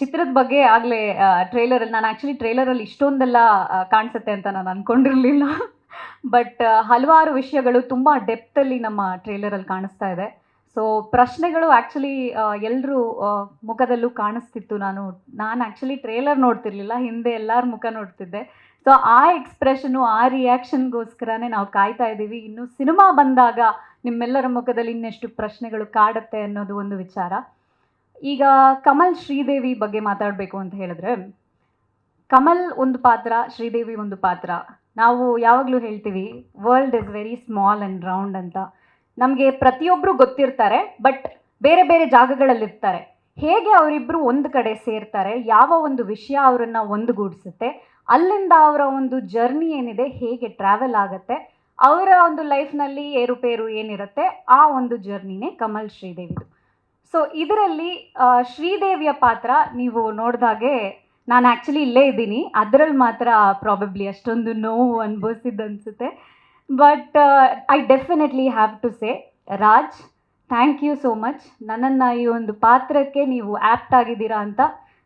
ಚಿತ್ರದ ಬಗ್ಗೆ ಆಗಲೇ ಟ್ರೈಲರಲ್ಲಿ ನಾನು ಆ್ಯಕ್ಚುಲಿ ಟ್ರೈಲರಲ್ಲಿ ಇಷ್ಟೊಂದೆಲ್ಲ ಕಾಣಿಸುತ್ತೆ ಅಂತ ನಾನು ಅಂದ್ಕೊಂಡಿರಲಿಲ್ಲ ಬಟ್ ಹಲವಾರು ವಿಷಯಗಳು ತುಂಬ ಡೆಪ್ತಲ್ಲಿ ನಮ್ಮ ಟ್ರೈಲರಲ್ಲಿ ಕಾಣಿಸ್ತಾ ಇದೆ. ಸೊ ಪ್ರಶ್ನೆಗಳು ಆ್ಯಕ್ಚುಲಿ ಎಲ್ಲರೂ ಮುಖದಲ್ಲೂ ಕಾಣಿಸ್ತಿತ್ತು. ನಾನು ನಾನು ಆ್ಯಕ್ಚುಲಿ ಟ್ರೇಲರ್ ನೋಡ್ತಿರ್ಲಿಲ್ಲ, ಹಿಂದೆ ಎಲ್ಲರ ಮುಖ ನೋಡ್ತಿದ್ದೆ. ಸೊ ಆ ಎಕ್ಸ್ಪ್ರೆಷನ್ ಆ ರಿಯಾಕ್ಷನ್ಗೋಸ್ಕರನೇ ನಾವು ಕಾಯ್ತಾ ಇದ್ದೀವಿ. ಇನ್ನು ಸಿನಿಮಾ ಬಂದಾಗ ನಿಮ್ಮೆಲ್ಲರ ಮುಖದಲ್ಲಿ ಇನ್ನೆಷ್ಟು ಪ್ರಶ್ನೆಗಳು ಕಾಡುತ್ತೆ ಅನ್ನೋದು ಒಂದು ವಿಚಾರ. ಈಗ ಕಮಲ್ ಶ್ರೀದೇವಿ ಬಗ್ಗೆ ಮಾತಾಡಬೇಕು ಅಂತ ಹೇಳಿದ್ರೆ, ಕಮಲ್ ಒಂದು ಪಾತ್ರ, ಶ್ರೀದೇವಿ ಒಂದು ಪಾತ್ರ. ನಾವು ಯಾವಾಗಲೂ ಹೇಳ್ತೀವಿ world is very small and round ಅಂತ. ನಮಗೆ ಪ್ರತಿಯೊಬ್ಬರು ಗೊತ್ತಿರ್ತಾರೆ ಬಟ್ ಬೇರೆ ಬೇರೆ ಜಾಗಗಳಲ್ಲಿರ್ತಾರೆ. ಹೇಗೆ ಅವರಿಬ್ಬರು ಒಂದು ಕಡೆ ಸೇರ್ತಾರೆ, ಯಾವ ಒಂದು ವಿಷಯ ಅವರನ್ನು ಒಂದುಗೂಡಿಸುತ್ತೆ, ಅಲ್ಲಿಂದ ಅವರ ಒಂದು ಜರ್ನಿ ಏನಿದೆ, ಹೇಗೆ ಟ್ರಾವೆಲ್ ಆಗುತ್ತೆ, ಅವರ ಒಂದು ಲೈಫ್ನಲ್ಲಿ ಏರುಪೇರು ಏನಿರುತ್ತೆ, ಆ ಒಂದು ಜರ್ನಿನೇ ಕಮಲ್ ಶ್ರೀದೇವಿದು. ಸೊ ಇದರಲ್ಲಿ ಶ್ರೀದೇವಿಯ ಪಾತ್ರ ನೀವು ನೋಡಿದಾಗೆ ನಾನು ಆ್ಯಕ್ಚುಲಿ ಇಲ್ಲೇ ಇದ್ದೀನಿ. ಅದರಲ್ಲಿ ಮಾತ್ರ ಪ್ರಾಬಬ್ಲಿ ಅಷ್ಟೊಂದು ನೋವು ಅನುಭವಿಸಿದ್ದು ಅನಿಸುತ್ತೆ. But I definitely have to say Raj thank you so much ನನ್ನನ್ನು ಈ ಒಂದು ಪಾತ್ರಕ್ಕೆ ನೀವು ಆ್ಯಪ್ಟ್ ಆಗಿದ್ದೀರಾ ಅಂತ.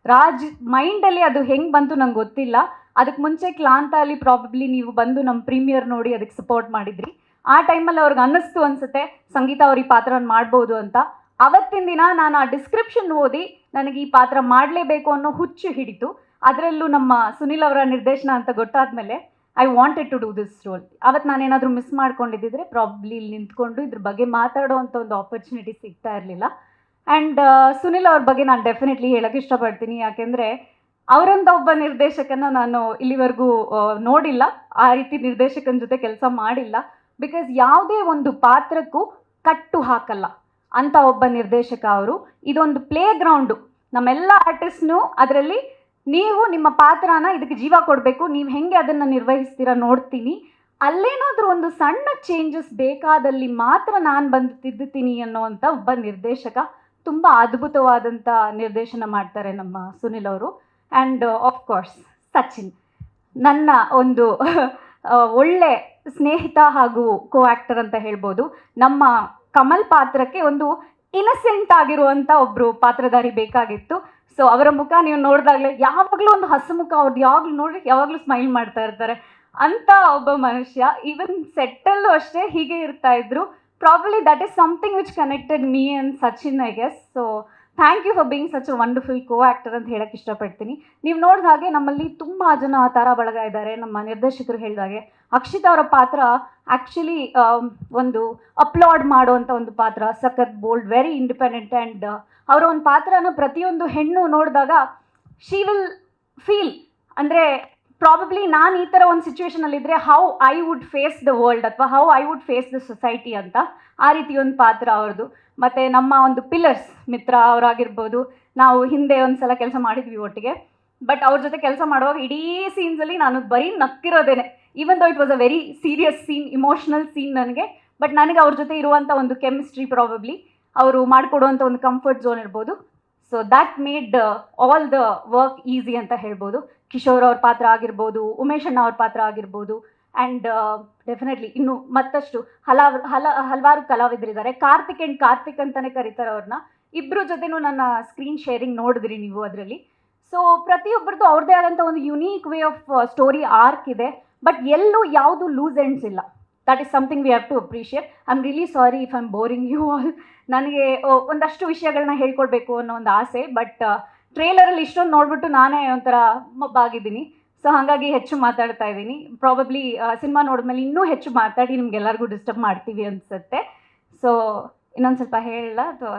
ರಾಜ್ ಮೈಂಡಲ್ಲಿ ಅದು ಹೆಂಗೆ ಬಂತು ನಂಗೆ ಗೊತ್ತಿಲ್ಲ. ಅದಕ್ಕೆ ಮುಂಚೆ ಕ್ಲಾಂತ ಅಲ್ಲಿ ಪ್ರಾಬಬ್ಲಿ ನೀವು ಬಂದು ನಮ್ಮ ಪ್ರೀಮಿಯರ್ ನೋಡಿ ಅದಕ್ಕೆ ಸಪೋರ್ಟ್ ಮಾಡಿದ್ರಿ. ಆ ಟೈಮಲ್ಲಿ ಅವ್ರಿಗೆ ಅನ್ನಿಸ್ತು ಅನಿಸುತ್ತೆ, ಸಂಗೀತ ಅವ್ರ ಈ ಪಾತ್ರವನ್ನು ಮಾಡ್ಬೋದು ಅಂತ. ಅವತ್ತಿನ ದಿನ ನಾನು ಆ ಡಿಸ್ಕ್ರಿಪ್ಷನ್ ಓದಿ ನನಗೆ ಈ ಪಾತ್ರ ಮಾಡಲೇಬೇಕು ಅನ್ನೋ ಹುಚ್ಚು ಹಿಡಿತು ಅದರಲ್ಲೂ ನಮ್ಮ ಸುನಿಲ್ ಅವರ ನಿರ್ದೇಶನ ಅಂತ ಗೊತ್ತಾದ್ಮೇಲೆ I wanted to do this role ಅವತ್ತು ನಾನೇನಾದರೂ ಮಿಸ್ ಮಾಡ್ಕೊಂಡಿದ್ದಿದ್ರೆ ಪ್ರಾಬ್ಲಿ ಇಲ್ಲಿ ನಿಂತ್ಕೊಂಡು ಇದ್ರ ಬಗ್ಗೆ ಮಾತಾಡೋವಂಥ ಒಂದು ಆಪರ್ಚುನಿಟಿ ಸಿಗ್ತಾ ಇರಲಿಲ್ಲ. ಆ್ಯಂಡ್ ಸುನಿಲ್ ಅವ್ರ ಬಗ್ಗೆ ನಾನು ಡೆಫಿನೆಟ್ಲಿ ಹೇಳೋಕ್ಕೆ ಇಷ್ಟಪಡ್ತೀನಿ. ಯಾಕೆಂದರೆ ಅವರಂಥ ಒಬ್ಬ ನಿರ್ದೇಶಕನ ನಾನು ಇಲ್ಲಿವರೆಗೂ ನೋಡಿಲ್ಲ. ಆ ರೀತಿ ನಿರ್ದೇಶಕನ ಜೊತೆ ಕೆಲಸ ಮಾಡಿಲ್ಲ. ಬಿಕಾಸ್ ಯಾವುದೇ ಒಂದು ಪಾತ್ರಕ್ಕೂ ಕಟ್ಟು ಹಾಕಲ್ಲ. ಅಂತ ಒಬ್ಬ ನಿರ್ದೇಶಕ ಅವರು, ಇದೊಂದು ಪ್ಲೇ ಗ್ರೌಂಡು ನಮ್ಮೆಲ್ಲ ಆರ್ಟಿಸ್ಟ್ನು ಅದರಲ್ಲಿ ನೀವು ನಿಮ್ಮ ಪಾತ್ರನ ಇದಕ್ಕೆ ಜೀವ ಕೊಡಬೇಕು, ನೀವು ಹೆಂಗೆ ಅದನ್ನು ನಿರ್ವಹಿಸ್ತೀರಾ ನೋಡ್ತೀನಿ. ಅಲ್ಲೇನಾದರೂ ಒಂದು ಸಣ್ಣ ಚೇಂಜಸ್ ಬೇಕಾದಲ್ಲಿ ಮಾತ್ರ ನಾನು ಬಂದು ತಿದ್ದುತ್ತೀನಿ ಅನ್ನೋವಂಥ ಒಬ್ಬ ನಿರ್ದೇಶಕ ತುಂಬ ಅದ್ಭುತವಾದಂಥ ನಿರ್ದೇಶನ ಮಾಡ್ತಾರೆ ನಮ್ಮ ಸುನಿಲ್ ಅವರು. And course Sachin. ನನ್ನ ಒಂದು, ಒಳ್ಳೆ ಸ್ನೇಹಿತ ಹಾಗೂ ಕೋ ಆ್ಯಕ್ಟರ್ ಅಂತ ಹೇಳ್ಬೋದು. ನಮ್ಮ ಕಮಲ್ ಪಾತ್ರಕ್ಕೆ ಒಂದು ಇನ್ನಸೆಂಟ್ ಆಗಿರುವಂಥ ಒಬ್ಬರು ಪಾತ್ರಧಾರಿ ಬೇಕಾಗಿತ್ತು. ಸೊ ಅವರ ಮುಖ ನೀವು ನೋಡಿದಾಗಲೇ ಯಾವಾಗಲೂ ಒಂದು ಹಸುಮುಖ ಅವ್ರದ್ದು ಯಾವಾಗಲೂ ನೋಡಿ ಯಾವಾಗಲೂ ಸ್ಮೈಲ್ ಮಾಡ್ತಾ ಇರ್ತಾರೆ. ಅಂತ ಒಬ್ಬ ಮನುಷ್ಯ ಈವನ್ ಸೆಟ್ಟಲ್ಲೂ ಅಷ್ಟೇ ಹೀಗೆ ಇರ್ತಾ ಇದ್ರು. Probably that is something which connected me and Sachin I guess so thank you for being such a wonderful co actor ಅಂತ ಹೇಳಕ್ಕೆ ಇಷ್ಟಪಡ್ತೀನಿ. ನೀವು ನೋಡಿದ ಹಾಗೆ ನಮ್ಮಲ್ಲಿ ತುಂಬ ಜನ ಆ ಥರ ಬಳಗ ಇದ್ದಾರೆ. ನಮ್ಮ ನಿರ್ದೇಶಕರು ಹೇಳಿದಾಗೆ ಅಕ್ಷಿತ್ ಅವರ ಪಾತ್ರ ಆ್ಯಕ್ಚುಲಿ ಒಂದು ಅಪ್ಲೋಡ್ ಮಾಡುವಂಥ ಒಂದು ಪಾತ್ರ. ಸಖತ್ ಬೋಲ್ಡ್ ವೆರಿ ಇಂಡಿಪೆಂಡೆಂಟ್ ಆ್ಯಂಡ್ ಅವರ ಒಂದು ಪಾತ್ರನ ಪ್ರತಿಯೊಂದು ಹೆಣ್ಣು ನೋಡಿದಾಗ ಶಿ ವಿಲ್ ಫೀಲ್ ಅಂದರೆ ಪ್ರಾಬಬ್ಲಿ ನಾನು ಈ ಥರ ಒಂದು ಸಿಚುವೇಶನಲ್ಲಿದ್ದರೆ how I would face the world ಅಥವಾ how I would face the society ಅಂತ ಆ ರೀತಿ ಒಂದು ಪಾತ್ರ ಅವ್ರದ್ದು ಮತ್ತು ನಮ್ಮ ಒಂದು ಪಿಲ್ಲರ್ಸ್ ಮಿತ್ರ ಅವರಾಗಿರ್ಬೋದು. ನಾವು ಹಿಂದೆ ಒಂದು ಸಲ ಕೆಲಸ ಮಾಡಿದ್ವಿ ಒಟ್ಟಿಗೆ. ಬಟ್ ಅವ್ರ ಜೊತೆ ಕೆಲಸ ಮಾಡುವಾಗ ಇಡೀ ಸೀನ್ಸಲ್ಲಿ ನಾನು ಬರೀ ನಕ್ಕಿರೋದೇನೆ. Even though it was a very serious scene emotional scene ನನಗೆ ಬಟ್ ನನಗೆ ಅವ್ರ ಜೊತೆ ಇರುವಂಥ ಒಂದು ಕೆಮಿಸ್ಟ್ರಿ ಪ್ರಾಬಬ್ಲಿ ಅವರು ಮಾಡಿಕೊಡುವಂಥ ಒಂದು ಕಂಫರ್ಟ್ ಝೋನ್ ಇರ್ಬೋದು. So that made all the work easy ಅಂತ ಹೇಳ್ಬೋದು. ಕಿಶೋರ್ ಅವ್ರ ಪಾತ್ರ ಆಗಿರ್ಬೋದು, ಉಮೇಶ್ ಅಣ್ಣ ಅವ್ರ ಪಾತ್ರ ಆಗಿರ್ಬೋದು ಆ್ಯಂಡ್ ಡೆಫಿನೆಟ್ಲಿ ಇನ್ನು ಮತ್ತಷ್ಟು ಹಲವು, ಹಲ, ಹಲವಾರು ಕಲಾವಿದರಿದ್ದಾರೆ. ಕಾರ್ತಿಕ್ ಆ್ಯಂಡ್ ಕಾರ್ತಿಕ್ ಅಂತಲೇ ಕರೀತಾರೆ ಅವ್ರನ್ನ ಇಬ್ಬರ ಜೊತೆನೂ ನನ್ನ ಸ್ಕ್ರೀನ್ ಶೇರಿಂಗ್ ನೋಡಿದ್ರಿ ನೀವು ಅದರಲ್ಲಿ. ಸೊ ಪ್ರತಿಯೊಬ್ಬರದ್ದು ಅವ್ರದ್ದೇ ಆದಂಥ ಒಂದು unique way of story arc ಇದೆ. ಬಟ್ ಎಲ್ಲೂ ಯಾವುದು ಲೂಸ್ ಎಂಡ್ಸ್ ಇಲ್ಲ. That is something we have to appreciate I am really sorry if I am boring you all ನನಗೆ ಒಂದಷ್ಟು ವಿಷಯಗಳನ್ನ ಹೇಳ್ಕೊಡ್ಬೇಕು ಅನ್ನೋ ಒಂದು ಆಸೆ. ಬಟ್ ಟ್ರೇಲರಲ್ಲಿ ಇಷ್ಟೊಂದು ನೋಡ್ಬಿಟ್ಟು ನಾನೇ ಒಂಥರ ಮಬ್ಬಾಗಿದ್ದೀನಿ. ಸೊ ಹಾಗಾಗಿ ಹೆಚ್ಚು ಮಾತಾಡ್ತಾ ಇದ್ದೀನಿ. ಪ್ರಾಬಬ್ಲಿ ಸಿನಿಮಾ ನೋಡಿದ್ಮೇಲೆ ಇನ್ನೂ ಹೆಚ್ಚು ಮಾತಾಡಿ ನಿಮ್ಗೆಲ್ಲರಿಗೂ ಡಿಸ್ಟರ್ಬ್ ಮಾಡ್ತೀವಿ ಅನಿಸುತ್ತೆ. ಸೊ ಇನ್ನೊಂದು ಸ್ವಲ್ಪ ಹೇಳಲ್ಲ ಅಥವಾ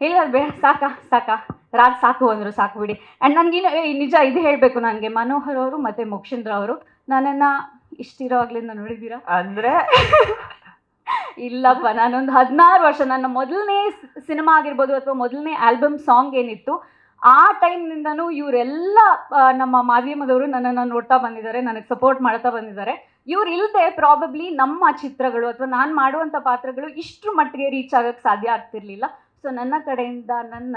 ಹೇಳಿದ್ರೆ ಬೇಡ. ಸಾಕಾ ಸಾಕಾ. ರಾಗ್ ಸಾಕು ಅಂದರು ಸಾಕು ಬಿಡಿ. ಆ್ಯಂಡ್ ನನಗಿನ್ನು ನಿಜ ಇದು ಹೇಳಬೇಕು ನನಗೆ. ಮನೋಹರ್ ಅವರು ಮತ್ತು ಮೋಕ್ಷೇಂದ್ರ ಅವರು ನನ್ನನ್ನು ಇಷ್ಟಿರೋವಾಗ್ಲಿಂದ ನೋಡಿದ್ದೀರಾ? ಅಂದರೆ? ಇಲ್ಲಪ್ಪ ನಾನೊಂದು ಹದಿನಾರು ವರ್ಷ ನನ್ನ ಮೊದಲನೇ ಸಿನಿಮಾ ಆಗಿರ್ಬೋದು ಅಥವಾ ಮೊದಲನೇ ಆಲ್ಬಮ್ ಸಾಂಗ್ ಏನಿತ್ತು ಆ ಟೈಮ್ನಿಂದನೂ ಇವರೆಲ್ಲ ನಮ್ಮ ಮಾಧ್ಯಮದವರು ನನ್ನನ್ನು ನೋಡ್ತಾ ಬಂದಿದ್ದಾರೆ, ನನಗೆ ಸಪೋರ್ಟ್ ಮಾಡ್ತಾ ಬಂದಿದ್ದಾರೆ. ಇವ್ರು ಇಲ್ಲದೆ ಪ್ರಾಬಬ್ಲಿ ನಮ್ಮ ಚಿತ್ರಗಳು ಅಥವಾ ನಾನು ಮಾಡುವಂಥ ಪಾತ್ರಗಳು ಇಷ್ಟರ ಮಟ್ಟಿಗೆ ರೀಚ್ ಆಗೋಕ್ಕೆ ಸಾಧ್ಯ ಆಗ್ತಿರ್ಲಿಲ್ಲ. ಸೊ ನನ್ನ ಕಡೆಯಿಂದ ನನ್ನ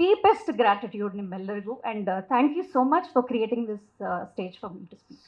ಡೀಪೆಸ್ಟ್ ಗ್ರ್ಯಾಟಿಟ್ಯೂಡ್ ನಿಮ್ಮೆಲ್ಲರಿಗೂ and thank you so much for creating this stage for me to speak